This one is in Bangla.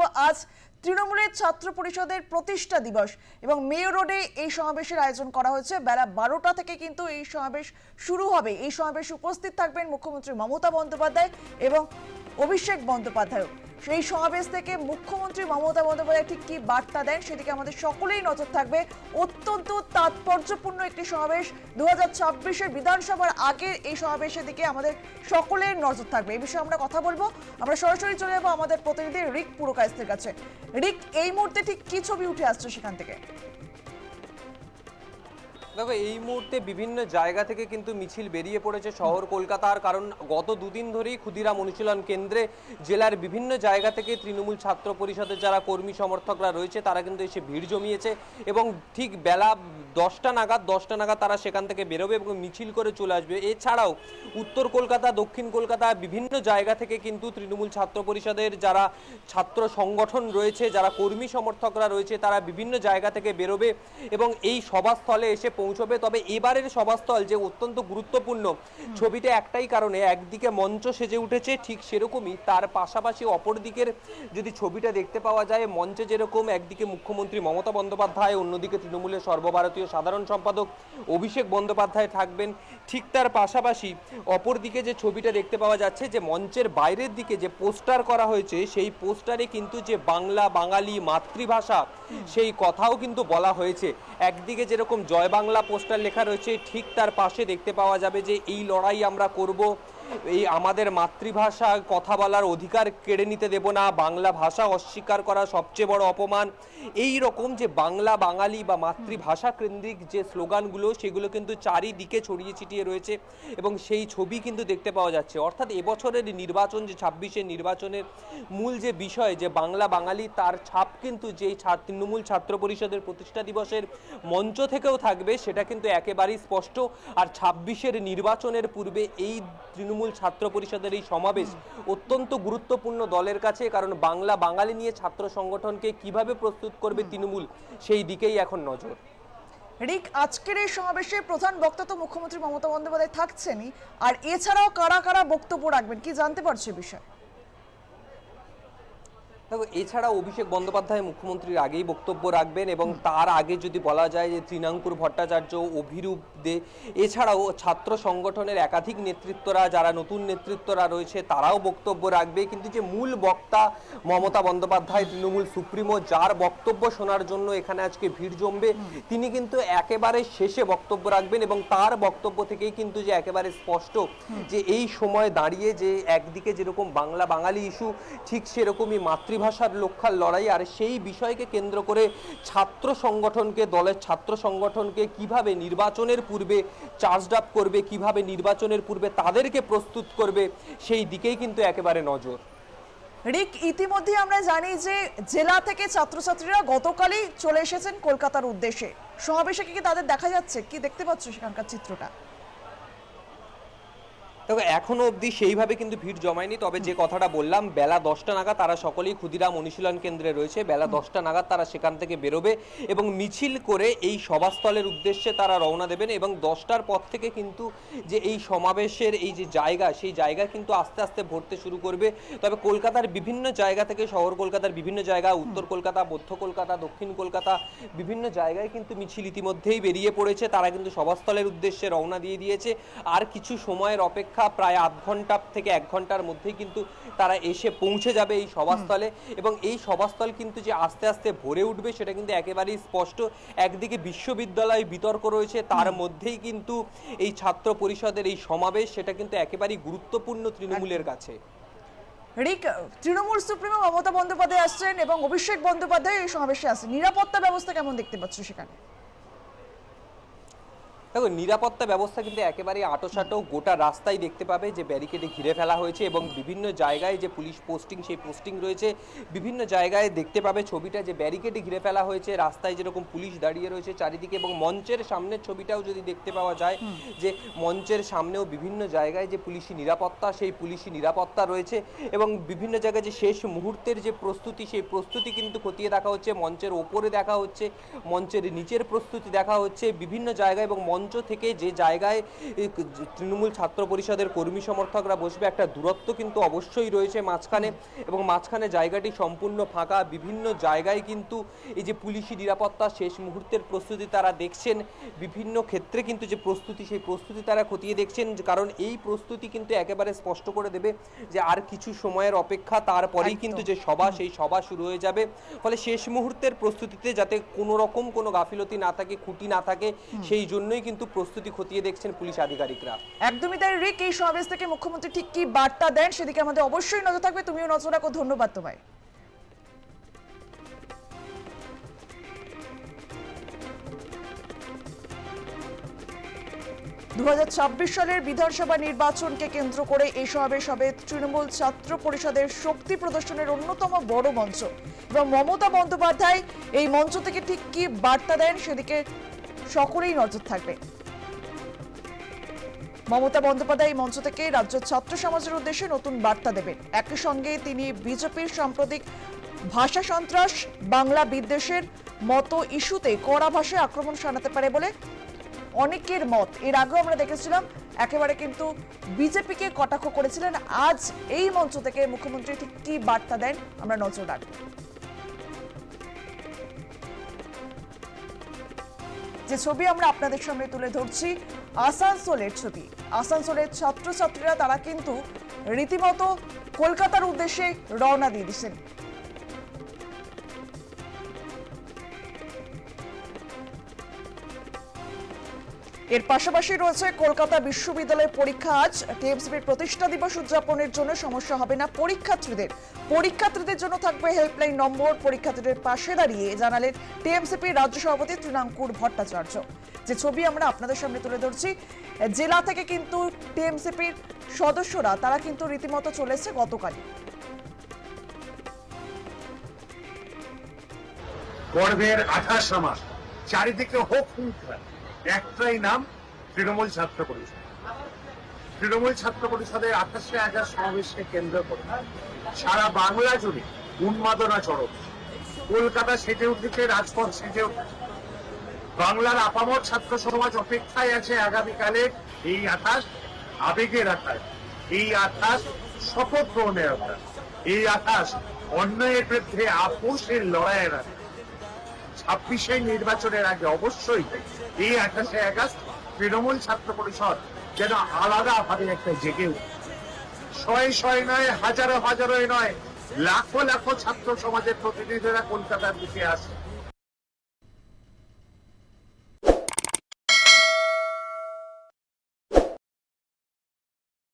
রাখব আজ তৃণমূলের ছাত্র পরিষদের প্রতিষ্ঠা দিবস এবং মেয়র রোডে এই সমাবেশের আয়োজন করা হয়েছে। বেলা বারোটা থেকে কিন্তু এই সমাবেশ শুরু হবে। এই সমাবেশে উপস্থিত থাকবেন মুখ্যমন্ত্রী মমতা বন্দ্যোপাধ্যায় এবং অভিষেক বন্দ্যোপাধ্যায় সেই সমাবেশ থেকে মুখ্যমন্ত্রী মমতা বন্দ্যোপাধ্যায় ঠিক কি বার্তা দেন সেদিকে আমাদের সকলেই নজর থাকবে। অত্যন্ত তাৎপর্যপূর্ণ একটি সমাবেশ। দু হাজার বিধানসভার আগে এই সমাবেশের দিকে আমাদের সকলের নজর থাকবে। এই বিষয়ে আমরা কথা বলব। আমরা সরাসরি চলে যাব আমাদের প্রতিনিধি রিক পুরকায়স্তের কাছে। রিক, এই মুহূর্তে ঠিক কি ছবি উঠে আসছে সেখান থেকে? দেখো, এই মুহূর্তে বিভিন্ন জায়গা থেকে কিন্তু মিছিল বেরিয়ে পড়েছে শহর কলকাতার, কারণ গত দুদিন ধরেই ক্ষুদিরাম অনুশীলন কেন্দ্রে জেলার বিভিন্ন জায়গা থেকে তৃণমূল ছাত্র পরিষদের যারা কর্মী সমর্থকরা রয়েছে, তারা কিন্তু এসে ভিড় জমিয়েছে এবং ঠিক বেলা দশটা নাগাদ দশটা নাগাদ তারা সেখান থেকে বেরোবে এবং মিছিল করে চলে আসবে। এছাড়াও উত্তর কলকাতা, দক্ষিণ কলকাতা বিভিন্ন জায়গা থেকে কিন্তু তৃণমূল ছাত্র পরিষদের যারা ছাত্র সংগঠন রয়েছে, যারা কর্মী সমর্থকরা রয়েছে, তারা বিভিন্ন জায়গা থেকে বেরোবে এবং এই সভাস্থলে এসে পৌঁছবে। তবে এবারের সভাস্থল যে অত্যন্ত গুরুত্বপূর্ণ ছবিটা একটাই কারণে একদিকে মঞ্চ সেজে উঠেছে ঠিক সেরকমই, তার পাশাপাশি অপর দিকের যদি ছবিটা দেখতে পাওয়া যায়, মঞ্চে যেরকম একদিকে মুখ্যমন্ত্রী মমতা বন্দ্যোপাধ্যায়, অন্যদিকে তৃণমূলের সর্বভারতীয় সাধারণ সম্পাদক অভিষেক বন্দ্যোপাধ্যায় থাকবেন। ঠিক তার পাশাপাশি অপর দিকে যে ছবিটা দেখতে পাওয়া যাচ্ছে, যে মঞ্চের বাইরের দিকে যে পোস্টার করা হয়েছে, সেই পোস্টারে কিন্তু যে বাংলা, বাঙালি মাতৃভাষা, সেই কথাও কিন্তু বলা হয়েছে। একদিকে যেরকম জয় বাংলা পোস্টার লেখা রয়েছে ঠিক তার পাশে দেখতে পাওয়া যাবে যে এই লড়াই আমরা করব। এই আমাদের মাতৃভাষা কথা বলার অধিকার কেড়ে নিতে দেব না, বাংলা ভাষা অস্বীকার করা সবচেয়ে বড় অপমান। এই রকম যে বাংলা বাঙালি বা মাতৃভাষা কেন্দ্রিক যে স্লোগানগুলো, সেগুলো কিন্তু চারিদিকে ছড়িয়ে ছিটিয়ে রয়েছে এবং সেই ছবি কিন্তু দেখতে পাওয়া যাচ্ছে। অর্থাৎ এবছরের নির্বাচন যে ছাব্বিশের নির্বাচনের মূল যে বিষয়, যে বাংলা বাঙালি, তার ছাপ কিন্তু যেই তৃণমূল ছাত্র পরিষদের প্রতিষ্ঠা দিবসের মঞ্চ থেকেও থাকবে, সেটা কিন্তু একেবারেই স্পষ্ট। আর ছাব্বিশের নির্বাচনের পূর্বে এই তৃণমূল ছাত্র পরিষদের এই সমাবেশ অত্যন্ত গুরুত্বপূর্ণ দলের কাছে কারণ বাংলা বাঙালি নিয়ে ছাত্র সংগঠনকে কীভাবে প্রস্তুত করবে তৃণমূল সেই দিকেই এখন নজর। রিক আজকের এই সমাবেশে প্রধান বক্তা তো মুখ্যমন্ত্রী মমতা বন্দ্যোপাধ্যায় থাকছেনই। আর এছাড়াও কারা কারা বক্তব্য রাখবেন কি জানতে পারছে বিষয়ে? দেখো এছাড়া অভিষেক বন্দ্যোপাধ্যায় মুখ্যমন্ত্রীর আগেই বক্তব্য রাখবেন এবং তার আগে যদি বলা যায় যে তৃণাঙ্কুর ভট্টাচার্য অভিরূপ দে এছাড়াও ছাত্র সংগঠনের একাধিক নেতৃত্বরা যারা নতুন নেতৃত্বরা রয়েছে তারাও বক্তব্য রাখবে। কিন্তু যে মূল বক্তা মমতা বন্দ্যোপাধ্যায় তৃণমূল সুপ্রিমো যার বক্তব্য শোনার জন্য এখানে আজকে ভিড় জমবে তিনি কিন্তু একেবারে শেষে বক্তব্য রাখবেন এবং তার বক্তব্য থেকেই কিন্তু যে একেবারে স্পষ্ট যে এই সময় দাঁড়িয়ে যে একদিকে যেরকম বাংলা বাঙালি ইস্যু ঠিক সেরকমই মাতৃভাষার লক্ষ্যার লড়াই, আর সেই বিষয়কে কেন্দ্র করে ছাত্র সংগঠনকে, দলের ছাত্র সংগঠনকে কীভাবে নির্বাচনের পূর্বে চার্জড আপ করবে, কীভাবে নির্বাচনের পূর্বে তাদেরকে প্রস্তুত করবে, সেই দিকেই কিন্তু একেবারে নজর। রিক ইতিমধ্যে আমরা জানি যে জেলা থেকে ছাত্রছাত্রীরা গতকালই চলে এসেছেন কলকাতার উদ্দেশ্যে। সমাবেশে কি তাদের দেখা যাচ্ছে? কি দেখতে পাচ্ছ সেখানকার চিত্রটা? দেখো এখনও অবধি সেইভাবে কিন্তু ভিড় জমায়নি। তবে যে কথাটা বললাম বেলা দশটা নাগাদ তারা সকলেই ক্ষুদিরাম অনুশীলন কেন্দ্রে রয়েছে। বেলা দশটা নাগাদ তারা সেখান থেকে বেরোবে এবং মিছিল করে এই সভাস্থলের উদ্দেশ্যে তারা রওনা দেবেন এবং দশটার পর থেকে কিন্তু যে এই সমাবেশের এই যে জায়গা সেই জায়গা কিন্তু আস্তে আস্তে ভরতে শুরু করবে। তবে কলকাতার বিভিন্ন জায়গা থেকে শহর কলকাতার বিভিন্ন জায়গা উত্তর কলকাতা মধ্য কলকাতা দক্ষিণ কলকাতা বিভিন্ন জায়গায় কিন্তু মিছিল ইতিমধ্যেই বেরিয়ে পড়েছে। তারা কিন্তু সভাস্থলের উদ্দেশ্যে রওনা দিয়ে দিয়েছে। আর কিছু সময়ের অপেক্ষা প্রায় আধ ঘণ্টা থেকে এক ঘণ্টার মধ্যেই কিন্তু তারা এসে পৌঁছে যাবে এই সভাস্থলে। এবং এই সভাস্থল কিন্তু যে আস্তে আস্তে ভরে উঠবে সেটা কিন্তু একেবারেই স্পষ্ট। একদিকে বিশ্ববিদ্যালয় বিতর্ক রয়েছে তার মধ্যেই কিন্তু এই ছাত্র পরিষদের এই সমাবেশ সেটা কিন্তু একেবারেই গুরুত্বপূর্ণ তৃণমূলের কাছে। রিক তৃণমূল সুপ্রিমো মমতা বন্দ্যোপাধ্যায় আসছেন এবং অভিষেক বন্দ্যোপাধ্যায় এই সমাবেশে আসছেন। নিরাপত্তা ব্যবস্থা কেমন দেখতে পাচ্ছ সেখানে? দেখো নিরাপত্তা ব্যবস্থা কিন্তু একেবারে আটোসাটো। গোটা রাস্তায় দেখতে পাবে যে ব্যারিকেডে ঘিরে ফেলা হয়েছে এবং বিভিন্ন জায়গায় যে পুলিশ পোস্টিং সেই পোস্টিং রয়েছে। বিভিন্ন জায়গায় দেখতে পাবে ছবিটা যে ব্যারিকেডে ঘিরে ফেলা হয়েছে। রাস্তায় যেরকম পুলিশ দাঁড়িয়ে রয়েছে চারিদিকে এবং মঞ্চের সামনের ছবিটাও যদি দেখতে পাওয়া যায় যে মঞ্চের সামনেও বিভিন্ন জায়গায় যে পুলিশি নিরাপত্তা সেই পুলিশি নিরাপত্তা রয়েছে এবং বিভিন্ন জায়গায় যে শেষ মুহূর্তের যে প্রস্তুতি সেই প্রস্তুতি কিন্তু খতিয়ে দেখা হচ্ছে। মঞ্চের ওপরে দেখা হচ্ছে মঞ্চের নিচের প্রস্তুতি দেখা হচ্ছে। বিভিন্ন জায়গায় এবং মঞ্চ মঞ্চ থেকে যে জায়গায় তৃণমূল ছাত্র পরিষদের কর্মী সমর্থকরা বসবে একটা দূরত্ব কিন্তু অবশ্যই রয়েছে মাঝখানে এবং মাঝখানে জায়গাটি সম্পূর্ণ ফাঁকা। বিভিন্ন জায়গায় কিন্তু এই যে পুলিশি নিরাপত্তা শেষ মুহূর্তের প্রস্তুতি তারা দেখছেন। বিভিন্ন ক্ষেত্রে কিন্তু যে প্রস্তুতি সেই প্রস্তুতি তারা খতিয়ে দেখছেন। কারণ এই প্রস্তুতি কিন্তু একেবারে স্পষ্ট করে দেবে যে আর কিছু সময়ের অপেক্ষা তারপরেই কিন্তু যে সভা সেই সভা শুরু হয়ে যাবে। ফলে শেষ মুহূর্তের প্রস্তুতিতে যাতে কোনো রকম কোনো গাফিলতি না থাকে খুঁটি না থাকে সেই জন্যই কিন্তু প্রস্তুতি খতিয়ে দেখছেন পুলিশ আধিকারিকরা। একদমই তাই, রিক, এই সমাবেশ থেকে মুখ্যমন্ত্রী ঠিক কি বার্তা দেন সেদিকে আমাদের অবশ্যই নজর থাকবে। তুমিও নজর রাখো, ধন্যবাদ তোমায়। দু সালের বিধানসভা নির্বাচনকে কেন্দ্র করে এই সমাবেশ হবে তৃণমূল ছাত্র পরিষদের শক্তি প্রদর্শনের অন্যতম বড় মঞ্চ। এবং মমতা বন্দ্যোপাধ্যায় এই মঞ্চ থেকে ঠিক কি বার্তা দেন সেদিকে সকলেই নজর থাকবে। মমতা বন্দ্যোপাধ্যায় মঞ্চ থেকে রাজ্য ছাত্র সমাজের উদ্দেশ্যে নতুন বার্তা দেবেন। একই সঙ্গে তিনি বিজেপির সাম্প্রতিক ভাষা সন্ত্রাস, বাংলা বিদ্বেষের মতো ইস্যুতে কড়া ভাষায় আক্রমণ শানাতে পারে বলে অনেকের মত। এর আগেও আমরা দেখেছিলাম, একেবারে কিন্তু বিজেপিকে কটাক্ষ করেছিলেন। আজ এই মঞ্চ থেকে মুখ্যমন্ত্রী ঠিক কি বার্তা দেন, আমরা নজর রাখব। যে ছবি আমরা আপনাদের সামনে তুলে ধরছি, আসানসোলের ছবি। আসানসোলের ছাত্রছাত্রীরা তারা কিন্তু রীতিমতো কলকাতার উদ্দেশ্যে রওনা দিয়ে দিচ্ছেন এর পাশাপাশি রয়েছে কলকাতা বিশ্ববিদ্যালয়ের পরীক্ষা। আজ টিএমসিপির প্রতিষ্ঠা দিবস উদযাপনের জন্য সমস্যা হবে না পরীক্ষার্থীদের। পরীক্ষার্থীদের জন্য থাকবে হেল্পলাইন নম্বর, পরীক্ষার্থীদের পাশে দাঁড়িয়ে জানালেন টিএমসিপির রাজ্য সভাপতি তৃণাঙ্কুর ভট্টাচার্য। যে ছবি আমরা আপনাদের সামনে তুলে ধরছি, জেলা থেকে কিন্তু টিএমসিপির সদস্যরা, তারা কিন্তু রীতিমতো চলেছে গতকালই। গর্ভের আঠাশ মাস চারিদিকে হোক হুঙ্কার একটাই নাম তৃণমূল ছাত্র পরিষদ। তৃণমূল ছাত্র পরিষদের আঠাশে হাজার সমাবেশকে কেন্দ্র করে সারা বাংলা জুড়ে উন্মাদনা চরম। কলকাতা সেজে উঠেছে, রাজপথ সেজে বাংলার আপামর ছাত্র সমাজ অপেক্ষায় আছে আগামীকালে এই আঠাশ, আবেগের আঠাশ। এই আঠাশ শপথ গ্রহণের আঠাশ। এই আঠাশ অন্যায়ের বিরুদ্ধে আপোষের লড়াইয়ের আঠাশ। ছাব্বিশে নির্বাচনের আগে অবশ্যই এই আঠাশে আগস্ট তৃণমূল ছাত্র পরিষদ যেন আলাদা ভাবে একটা জেগে শয়ে শয়ে নয়, হাজারো হাজারোই নয়, লাখো লাখো ছাত্র সমাজের প্রতিনিধিরা কলকাতার দিকে আসে।